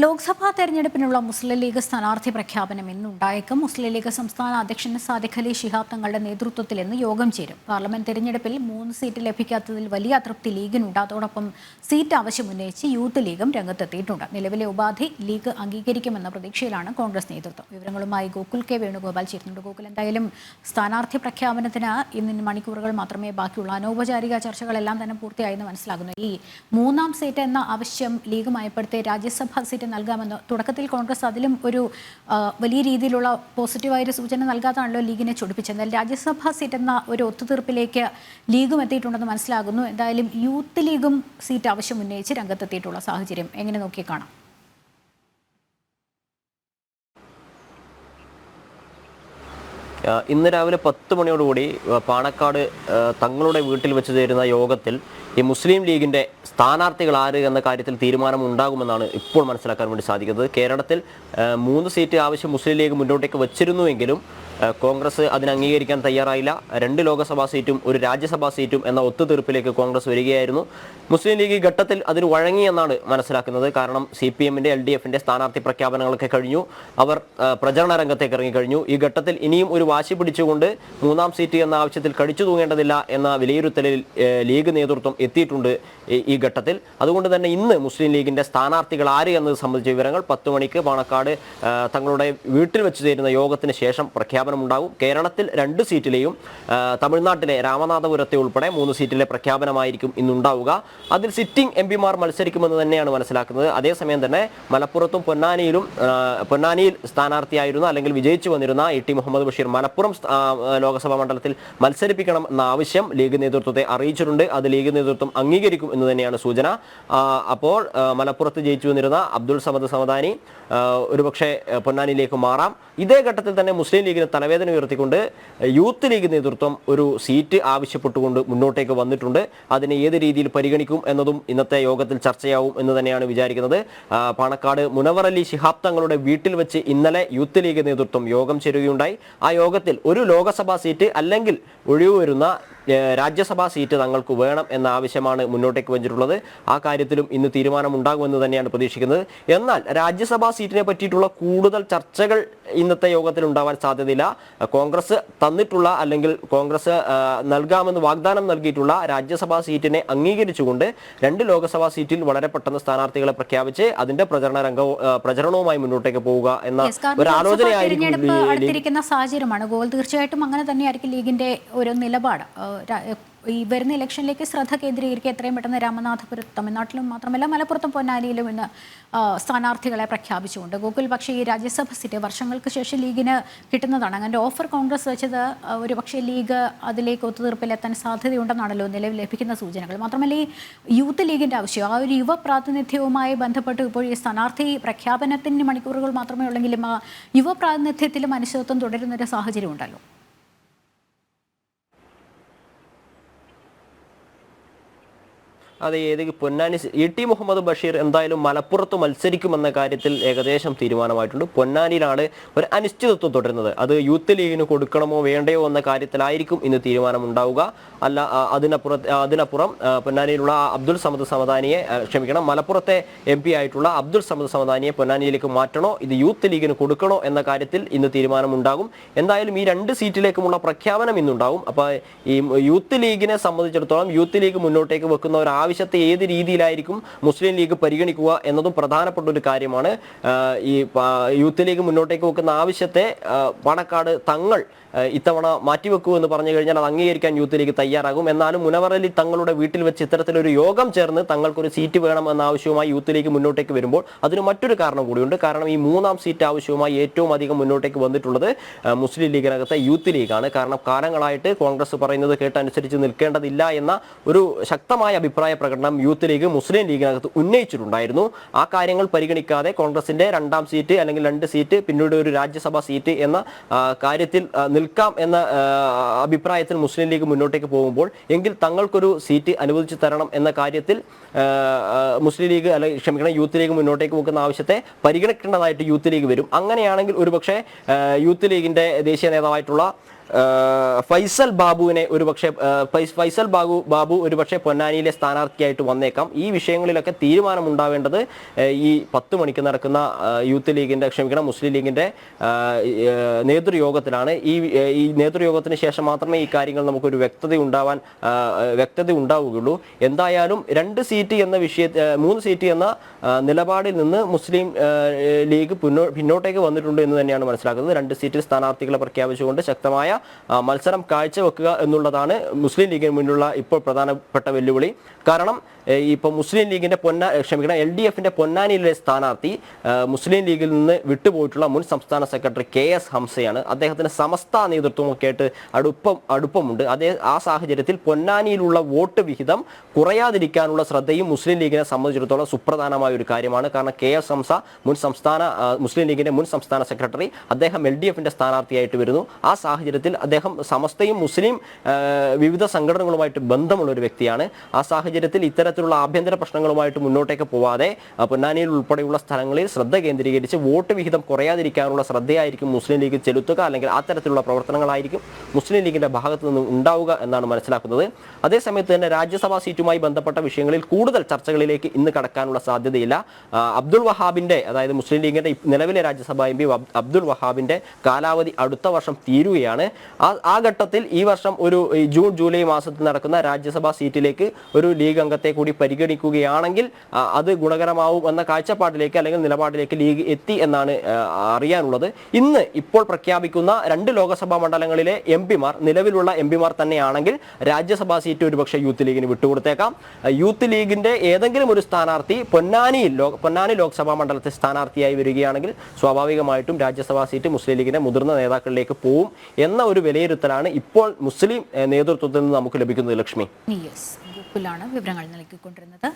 ലോക്സഭാ തെരഞ്ഞെടുപ്പിനുള്ള മുസ്ലിം ലീഗ് സ്ഥാനാർത്ഥി പ്രഖ്യാപനം ഇന്നുണ്ടായേക്കും. മുസ്ലിം ലീഗ് സംസ്ഥാന അധ്യക്ഷൻ സാദിഖ് അലി ശിഹാബ് തങ്ങളുടെ നേതൃത്വത്തിൽ ഇന്ന് യോഗം ചേരും. പാർലമെന്റ് തെരഞ്ഞെടുപ്പിൽ മൂന്ന് സീറ്റ് ലഭിക്കാത്തതിൽ വലിയ അതൃപ്തി ലീഗിനുണ്ട്. അതോടൊപ്പം സീറ്റ് ആവശ്യമുന്നയിച്ച് യൂത്ത് ലീഗും രംഗത്തെത്തിയിട്ടുണ്ട്. നിലവിലെ ഉപാധി ലീഗ് അംഗീകരിക്കുമെന്ന പ്രതീക്ഷയിലാണ് കോൺഗ്രസ് നേതൃത്വം. വിവരങ്ങളുമായി ഗോകുൽ കെ വേണുഗോപാൽ ചേരുന്നുണ്ട്. ഗോകുൽ എന്തായാലും സ്ഥാനാർത്ഥി പ്രഖ്യാപനത്തിന് ഇന്ന് മണിക്കൂറുകൾ മാത്രമേ ബാക്കിയുള്ളൂ. അനൗപചാരിക ചർച്ചകളെല്ലാം തന്നെ പൂർത്തിയായെന്ന് മനസ്സിലാകുന്നു. ഈ മൂന്നാം സീറ്റ് എന്ന ആവശ്യം ലീഗ് മയപ്പെടുത്തി രാജ്യസഭാ സീറ്റ് നൽകാമെന്ന്. തുടക്കത്തിൽ കോൺഗ്രസ് അതിലും ഒരു വലിയ രീതിയിലുള്ള പോസിറ്റീവായൊരു സൂചന നൽകാതാണല്ലോ ലീഗിനെ ചൊടിപ്പിച്ചത്. എന്നാൽ രാജ്യസഭാ സീറ്റ് എന്ന ഒരു ഒത്തുതീർപ്പിലേക്ക് ലീഗും എത്തിയിട്ടുണ്ടെന്ന് മനസ്സിലാകുന്നു. എന്തായാലും യൂത്ത് ലീഗും സീറ്റ് ആവശ്യം ഉന്നയിച്ച് രംഗത്തെത്തിയിട്ടുള്ള സാഹചര്യം എങ്ങനെ നോക്കി കാണാം? ഇന്ന് രാവിലെ പത്ത് മണിയോടുകൂടി പാണക്കാട് തങ്ങളുടെ വീട്ടിൽ വെച്ച് ചേരുന്ന യോഗത്തിൽ ഈ മുസ്ലിം ലീഗിന്റെ സ്ഥാനാർത്ഥികൾ ആര് എന്ന കാര്യത്തിൽ തീരുമാനം ഉണ്ടാകുമെന്നാണ് ഇപ്പോൾ മനസ്സിലാക്കാൻ വേണ്ടി സാധിക്കുന്നത്. കേരളത്തിൽ മൂന്ന് സീറ്റ് ആവശ്യം മുസ്ലിം ലീഗ് മുന്നോട്ടേക്ക് വച്ചിരുന്നുവെങ്കിലും കോൺഗ്രസ് അതിന് അംഗീകരിക്കാൻ തയ്യാറായില്ല. രണ്ട് ലോക്സഭാ സീറ്റും ഒരു രാജ്യസഭാ സീറ്റും എന്ന ഒത്തുതീർപ്പിലേക്ക് കോൺഗ്രസ് വരികയായിരുന്നു. മുസ്ലിം ലീഗ് ഘട്ടത്തിൽ അതിന് വഴങ്ങിയെന്നാണ് മനസ്സിലാക്കുന്നത്. കാരണം സി പി എമ്മിന്റെ എൽ ഡി എഫിന്റെ സ്ഥാനാർത്ഥി പ്രഖ്യാപനങ്ങളൊക്കെ കഴിഞ്ഞു. അവർ പ്രചരണ രംഗത്തേക്ക് ഇറങ്ങി കഴിഞ്ഞു ഈ ഘട്ടത്തിൽ ഇനിയും ഒരു വാശി പിടിച്ചുകൊണ്ട് മൂന്നാം സീറ്റ് എന്ന ആവശ്യത്തിൽ കടിച്ചു തൂങ്ങേണ്ടതില്ല എന്ന വിലയിരുത്തലിൽ ലീഗ് നേതൃത്വം എത്തിയിട്ടുണ്ട് ഈ- ഘട്ടത്തിൽ. അതുകൊണ്ട് തന്നെ ഇന്ന് മുസ്ലിം ലീഗിന്റെ സ്ഥാനാർത്ഥികൾ ആര് എന്നത് സംബന്ധിച്ച വിവരങ്ങൾ പത്ത് മണിക്ക് പാണക്കാട് തങ്ങളുടെ വീട്ടിൽ വെച്ച് ചേരുന്ന യോഗത്തിന് ശേഷം പ്രഖ്യാപനമുണ്ടാകും കേരളത്തിൽ രണ്ട് സീറ്റിലെയും തമിഴ്നാട്ടിലെ രാമനാഥപുരത്തെ ഉൾപ്പെടെ മൂന്ന് സീറ്റിലെ പ്രഖ്യാപനമായിരിക്കും ഇന്നുണ്ടാവുക. അതിൽ സിറ്റിംഗ് എം പിമാർ മത്സരിക്കുമെന്ന് തന്നെയാണ് മനസ്സിലാക്കുന്നത്. അതേസമയം തന്നെ മലപ്പുറത്തും പൊന്നാനിയിലും പൊന്നാനിയിൽ സ്ഥാനാർത്ഥിയായിരുന്ന അല്ലെങ്കിൽ വിജയിച്ചു വന്നിരുന്ന ഇ ടി മുഹമ്മദ് ബഷീർ മലപ്പുറം ലോക്സഭാ മണ്ഡലത്തിൽ മത്സരിപ്പിക്കണം എന്ന ആവശ്യം ലീഗ് നേതൃത്വത്തെ അറിയിച്ചിട്ടുണ്ട്. അത് ലീഗ് നേതൃത്വം അംഗീകരിക്കും എന്ന് തന്നെയാണ് സൂചന. അപ്പോൾ മലപ്പുറത്ത് ജയിച്ചു വന്നിരുന്ന അബ്ദുൾ സമദ് സമദാനി ഒരുപക്ഷെ പൊന്നാനിയിലേക്ക് മാറാം. ഇതേ ഘട്ടത്തിൽ തന്നെ മുസ്ലിം ലീഗിന് തലവേദന ഉയർത്തിക്കൊണ്ട് യൂത്ത് ലീഗ് നേതൃത്വം ഒരു സീറ്റ് ആവശ്യപ്പെട്ടുകൊണ്ട് മുന്നോട്ടേക്ക് വന്നിട്ടുണ്ട്. അതിനെ ഏത് രീതിയിൽ പരിഗണിക്കും എന്നതും ഇന്നത്തെ യോഗത്തിൽ ചർച്ചയാവും എന്ന് തന്നെയാണ് വിചാരിക്കുന്നത്. പാണക്കാട് മുനവർ അലി ശിഹാബ് തങ്ങളുടെ വീട്ടിൽ വെച്ച് ഇന്നലെ യൂത്ത് ലീഗ് നേതൃത്വം യോഗം ചേരുകയുണ്ടായി. ആ യോഗത്തിൽ ഒരു ലോകസഭാ സീറ്റ് അല്ലെങ്കിൽ ഒഴിവ് വരുന്ന രാജ്യസഭാ സീറ്റ് തങ്ങൾക്ക് വേണം എന്ന ആവശ്യമാണ് മുന്നോട്ടേക്ക് വെച്ചിട്ടുള്ളത് ആ കാര്യത്തിലും ഇന്ന് തീരുമാനമുണ്ടാകുമെന്ന് തന്നെയാണ് പ്രതീക്ഷിക്കുന്നത്. എന്നാൽ രാജ്യസഭാ സീറ്റിനെ പറ്റിയിട്ടുള്ള കൂടുതൽ ചർച്ചകൾ ഇന്നത്തെ യോഗത്തിൽ ഉണ്ടാവാൻ സാധ്യതയില്ല. കോൺഗ്രസ് തന്നിട്ടുള്ള അല്ലെങ്കിൽ കോൺഗ്രസ് നൽകാമെന്ന് വാഗ്ദാനം നൽകിയിട്ടുള്ള രാജ്യസഭാ സീറ്റിനെ അംഗീകരിച്ചുകൊണ്ട് രണ്ട് ലോക്സഭാ സീറ്റിൽ വളരെ പെട്ടെന്ന് സ്ഥാനാർത്ഥികളെ പ്രഖ്യാപിച്ച് അതിന്റെ പ്രചരണ രംഗവും പ്രചരണവുമായി മുന്നോട്ടേക്ക് പോവുക എന്ന ഒരു ആലോചനയായിരിക്കും അടുത്തിരിക്കുന്ന സാഹചര്യമാണ്. ഗോൾ തീർച്ചയായിട്ടും അങ്ങനെ തന്നെയായിരിക്കും ലീഗിന്റെ ഒരു നിലപാട്. ഈ വരുന്ന ഇലക്ഷനിലേക്ക് ശ്രദ്ധ കേന്ദ്രീകരിക്കുക എത്രയും പെട്ടെന്ന് രാമനാഥപുരം തമിഴ്നാട്ടിലും മാത്രമല്ല മലപ്പുറത്തും പൊന്നാനിയിലും ഇന്ന് സ്ഥാനാർത്ഥികളെ പ്രഖ്യാപിച്ചുകൊണ്ട്. ഗോകുൽ പക്ഷേ ഈ രാജ്യസഭ സീറ്റ് വർഷങ്ങൾക്ക് ശേഷം ലീഗിന് കിട്ടുന്നതാണ്. അങ്ങനെ ഓഫർ കോൺഗ്രസ് വെച്ചത് ഒരു പക്ഷേ ലീഗ് അതിലേക്ക് ഒത്തുതീർപ്പിലെത്താൻ സാധ്യതയുണ്ടെന്നാണല്ലോ നിലവിൽ ലഭിക്കുന്ന സൂചനകൾ. മാത്രമല്ല ഈ യൂത്ത് ലീഗിന്റെ ആവശ്യം ആ ഒരു യുവ പ്രാതിനിധ്യവുമായി ബന്ധപ്പെട്ട് ഇപ്പോൾ ഈ സ്ഥാനാർത്ഥി പ്രഖ്യാപനത്തിന് മണിക്കൂറുകൾ മാത്രമേ ഉള്ളെങ്കിലും ആ യുവ പ്രാതിനിധ്യത്തിലും അനിശ്ചിതത്വം തുടരുന്നൊരു സാഹചര്യം ഉണ്ടല്ലോ അതെ ഏത് പൊന്നാനി ഇ ടി മുഹമ്മദ് ബഷീർ എന്തായാലും മലപ്പുറത്ത് മത്സരിക്കുമെന്ന കാര്യത്തിൽ ഏകദേശം തീരുമാനമായിട്ടുണ്ട്. പൊന്നാനിയിലാണ് ഒരു അനിശ്ചിതത്വം തുടരുന്നത്. അത് യൂത്ത് ലീഗിന് കൊടുക്കണമോ വേണ്ടയോ എന്ന കാര്യത്തിലായിരിക്കും ഇന്ന് തീരുമാനം ഉണ്ടാവുക അല്ല അതിനപ്പുറത്ത് അതിനപ്പുറം പൊന്നാനിയിലുള്ള അബ്ദുൾ സമദ് സമദാനിയെ ക്ഷമിക്കണം മലപ്പുറത്തെ എം പി ആയിട്ടുള്ള അബ്ദുൾ സമദ് സമദാനിയെ പൊന്നാനിയിലേക്ക് മാറ്റണോ ഇത് യൂത്ത് ലീഗിന് കൊടുക്കണോ എന്ന കാര്യത്തിൽ ഇന്ന് തീരുമാനമുണ്ടാകും. എന്തായാലും ഈ രണ്ട് സീറ്റിലേക്കുമുള്ള പ്രഖ്യാപനം ഇന്നുണ്ടാകും അപ്പോൾ ഈ യൂത്ത് ലീഗിനെ സംബന്ധിച്ചിടത്തോളം യൂത്ത് ലീഗ് മുന്നോട്ടേക്ക് വെക്കുന്ന ഒരു ആവശ്യത്തെ ഏത് രീതിയിലായിരിക്കും മുസ്ലിം ലീഗ് പരിഗണിക്കുക എന്നതും പ്രധാനപ്പെട്ട ഒരു കാര്യമാണ്. ഈ യൂത്ത് ലീഗ് മുന്നോട്ടേക്ക് വെക്കുന്ന ആവശ്യത്തെ പാണക്കാട് തങ്ങൾ ഇത്തവണ മാറ്റിവെക്കൂ എന്ന് പറഞ്ഞു കഴിഞ്ഞാൽ അത് അംഗീകരിക്കാൻ യൂത്ത് ലീഗ് തയ്യാറാകും. എന്നാലും മുനവറലി തങ്ങളുടെ വീട്ടിൽ വെച്ച് ഇത്തരത്തിലൊരു യോഗം ചേർന്ന് തങ്ങൾക്കൊരു സീറ്റ് വേണം എന്ന ആവശ്യവുമായി യൂത്ത് ലീഗ് മുന്നോട്ടേക്ക് വരുമ്പോൾ അതിന് മറ്റൊരു കാരണം കൂടിയുണ്ട്. കാരണം ഈ മൂന്നാം സീറ്റ് ആവശ്യവുമായി ഏറ്റവും അധികം മുന്നോട്ടേക്ക് വന്നിട്ടുള്ളത് മുസ്ലിം ലീഗിനകത്തെ യൂത്ത് ലീഗാണ്. കാരണം കാലങ്ങളായിട്ട് കോൺഗ്രസ് പറയുന്നത് കേട്ടനുസരിച്ച് നിൽക്കേണ്ടതില്ല എന്ന ഒരു ശക്തമായ അഭിപ്രായ പ്രകടനം യൂത്ത് ലീഗ് മുസ്ലിം ലീഗിനകത്ത് ഉന്നയിച്ചിട്ടുണ്ടായിരുന്നു. ആ കാര്യങ്ങൾ പരിഗണിക്കാതെ കോൺഗ്രസിന്റെ രണ്ടാം സീറ്റ് അല്ലെങ്കിൽ രണ്ട് സീറ്റ് പിന്നീട് ഒരു രാജ്യസഭാ സീറ്റ് എന്ന കാര്യത്തിൽ നിൽക്കാം എന്ന അഭിപ്രായത്തിൽ മുസ്ലിം ലീഗ് മുന്നോട്ടേക്ക് പോകുമ്പോൾ എങ്കിൽ തങ്ങൾക്കൊരു സീറ്റ് അനുവദിച്ചു തരണം എന്ന കാര്യത്തിൽ മുസ്ലിം ലീഗ് അല്ലെങ്കിൽ ക്ഷമിക്കണം യൂത്ത് ലീഗ് മുന്നോട്ടേക്ക് പോകുന്ന ആവശ്യത്തെ പരിഗണിക്കേണ്ടതായിട്ട് യൂത്ത് ലീഗ് വരും. അങ്ങനെയാണെങ്കിൽ ഒരുപക്ഷെ യൂത്ത് ലീഗിന്റെ ദേശീയ നേതാവായിട്ടുള്ള ഫൈസൽ ബാബുവിനെ ഒരുപക്ഷെ ഫൈസൽ ബാബു ബാബു ഒരുപക്ഷെ പൊന്നാനിയിലെ സ്ഥാനാർത്ഥിയായിട്ട് വന്നേക്കാം. ഈ വിഷയങ്ങളിലൊക്കെ തീരുമാനം ഉണ്ടാവേണ്ടത് ഈ പത്ത് മണിക്ക് നടക്കുന്ന യൂത്ത് ലീഗിന്റെ ക്ഷമിക്കണം മുസ്ലിം ലീഗിന്റെ നേതൃയോഗത്തിലാണ്. ഈ ഈ നേതൃയോഗത്തിന് ശേഷം മാത്രമേ ഈ കാര്യങ്ങൾ നമുക്കൊരു വ്യക്തത ഉണ്ടാവാൻ വ്യക്തത ഉണ്ടാവുകയുള്ളൂ. എന്തായാലും രണ്ട് സീറ്റ് എന്ന വിഷയ മൂന്ന് സീറ്റ് എന്ന നിലപാടിൽ നിന്ന് മുസ്ലിം ലീഗ് പിന്നോ പിന്നോട്ടേക്ക് വന്നിട്ടുണ്ട് എന്ന് തന്നെയാണ് മനസ്സിലാക്കുന്നത്. രണ്ട് സീറ്റിൽ സ്ഥാനാർത്ഥികളെ പ്രഖ്യാപിച്ചുകൊണ്ട് ശക്തമായ മത്സരം കാഴ്ചവെക്കുക എന്നുള്ളതാണ് മുസ്ലിം ലീഗിന് മുന്നിലുള്ള ഇപ്പോൾ പ്രധാനപ്പെട്ട വെല്ലുവിളി. കാരണം ഇപ്പോൾ മുസ്ലിം ലീഗിന്റെ പൊന്ന ക്ഷമിക്കണം എൽ ഡി എഫിന്റെ പൊന്നാനിയിലെ സ്ഥാനാർത്ഥി മുസ്ലിം ലീഗിൽ നിന്ന് വിട്ടുപോയിട്ടുള്ള മുൻ സംസ്ഥാന സെക്രട്ടറി കെ എസ് ഹംസയാണ്. അദ്ദേഹത്തിന് സമസ്ത നേതൃത്വമൊക്കെ ആയിട്ട് അടുപ്പം അടുപ്പമുണ്ട്. അതേ ആ സാഹചര്യത്തിൽ പൊന്നാനിയിലുള്ള വോട്ട് വിഹിതം കുറയാതിരിക്കാനുള്ള ശ്രദ്ധയും മുസ്ലിം ലീഗിനെ സംബന്ധിച്ചിടത്തോളം സുപ്രധാനമായ ഒരു കാര്യമാണ്. കാരണം കെ എസ് ഹംസ മുൻ സംസ്ഥാന മുസ്ലിം ലീഗിന്റെ മുൻ സംസ്ഥാന സെക്രട്ടറി അദ്ദേഹം എൽ ഡി എഫിന്റെ സ്ഥാനാർത്ഥിയായിട്ട് വരുന്നു. ആ സാഹചര്യത്തിൽ അദ്ദേഹം സമസ്തയും മുസ്ലിം വിവിധ സംഘടനകളുമായിട്ട് ബന്ധമുള്ള ഒരു വ്യക്തിയാണ്. ആ സാഹചര്യത്തിൽ ഇത്തരത്തിലുള്ള ആഭ്യന്തര പ്രശ്നങ്ങളുമായിട്ട് മുന്നോട്ടേക്ക് പോവാതെ പൊന്നാനിയിൽ ഉൾപ്പെടെയുള്ള സ്ഥലങ്ങളിൽ ശ്രദ്ധ കേന്ദ്രീകരിച്ച് വോട്ട് വിഹിതം കുറയാതിരിക്കാനുള്ള ശ്രദ്ധയായിരിക്കും മുസ്ലിം ലീഗ് ചെലുത്തുക അല്ലെങ്കിൽ അത്തരത്തിലുള്ള പ്രവർത്തനങ്ങളായിരിക്കും മുസ്ലിം ലീഗിന്റെ ഭാഗത്തു നിന്ന് ഉണ്ടാവുക എന്നാണ് മനസ്സിലാക്കുന്നത്. അതേസമയത്ത് തന്നെ രാജ്യസഭാ സീറ്റുമായി ബന്ധപ്പെട്ട വിഷയങ്ങളിൽ കൂടുതൽ ചർച്ചകളിലേക്ക് ഇന്ന് കടക്കാനുള്ള സാധ്യതയില്ല. അബ്ദുൾ വഹാബിന്റെ അതായത് മുസ്ലിം ലീഗിന്റെ നിലവിലെ രാജ്യസഭാ എം പി അബ്ദുൾ വഹാബിന്റെ കാലാവധി അടുത്ത വർഷം തീരുകയാണ്. ആ ആ ഘട്ടത്തിൽ ഈ വർഷം ഒരു ജൂൺ ജൂലൈ മാസത്തിൽ നടക്കുന്ന രാജ്യസഭാ സീറ്റിലേക്ക് ഒരു ലീഗ് അംഗത്തെ കൂടി പരിഗണിക്കുകയാണെങ്കിൽ അത് ഗുണകരമാവും എന്ന കാഴ്ചപ്പാടിലേക്ക് അല്ലെങ്കിൽ നിലപാടിലേക്ക് ലീഗ് എത്തി എന്നാണ് അറിയാനുള്ളത്. ഇന്ന് ഇപ്പോൾ പ്രഖ്യാപിക്കുന്ന രണ്ട് ലോക്സഭാ മണ്ഡലങ്ങളിലെ എം പിമാർ നിലവിലുള്ള എം പിമാർ തന്നെയാണെങ്കിൽ രാജ്യസഭാ സീറ്റ് ഒരുപക്ഷെ യൂത്ത് ലീഗിന് വിട്ടുകൊടുത്തേക്കാം. യൂത്ത് ലീഗിന്റെ ഏതെങ്കിലും ഒരു സ്ഥാനാർത്ഥി പൊന്നാനിയിൽ പൊന്നാനി ലോക്സഭാ മണ്ഡലത്തെ സ്ഥാനാർത്ഥിയായി വരികയാണെങ്കിൽ സ്വാഭാവികമായിട്ടും രാജ്യസഭാ സീറ്റ് മുസ്ലിം ലീഗിന്റെ മുതിർന്ന നേതാക്കളിലേക്ക് പോവും എന്ന ഒരു വിലയിരുത്തലാണ് ഇപ്പോൾ മുസ്ലിം നേതൃത്വത്തിൽ നിന്ന് നമുക്ക് ലഭിക്കുന്നത് ലക്ഷ്മി. വിവരങ്ങൾ നൽകിക്കൊണ്ടിരുന്നത്.